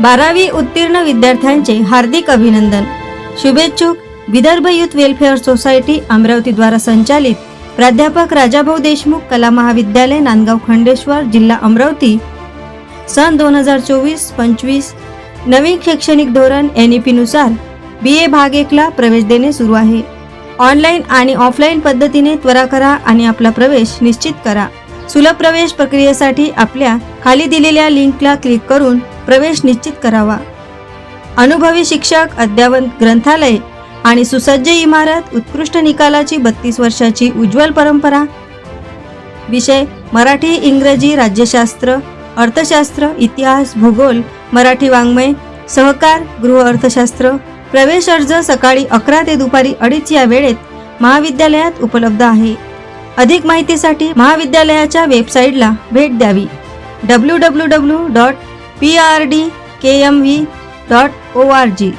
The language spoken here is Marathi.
बारावी उत्तीर्ण विद्यार्थ्यांचे हार्दिक अभिनंदन. शुभेच्छुक विदर्भ युथ वेलफेअर सोसायटी अमरावतीद्वारा संचालित प्राध्यापक राजाभाऊ देशमुख कला महाविद्यालय नांदगाव खंडेश्वर जिल्हा अमरावती. सन दोन हजार चोवीस पंचवीस नवीन शैक्षणिक धोरण एन ई पीनुसार बी ए भाग एकला प्रवेश देणे सुरू आहे. ऑनलाईन आणि ऑफलाईन पद्धतीने त्वरा करा आणि आपला प्रवेश निश्चित करा. सुलभ प्रवेश प्रक्रियेसाठी आपल्या खाली दिलेल्या लिंकला क्लिक करून प्रवेश निश्चित करावा. अनुभवी शिक्षक अद्यावत ग्रंथालय आणि सुसज्ज इमारत उत्कृष्ट निकालाची बत्तीस वर्षाची उज्ज्वल परंपरा. विषय मराठी इंग्रजी राज्यशास्त्र अर्थशास्त्र इतिहास भूगोल मराठी वाङ्मय सहकार गृह अर्थशास्त्र प्रवेश अर्ज सकाळी अकरा ते दुपारी अडीच या वेळेत महाविद्यालयात उपलब्ध आहे. अधिक माहितीसाठी महाविद्यालयाच्या वेबसाईटला भेट द्यावी. W W W dot P R D K M V dot O R G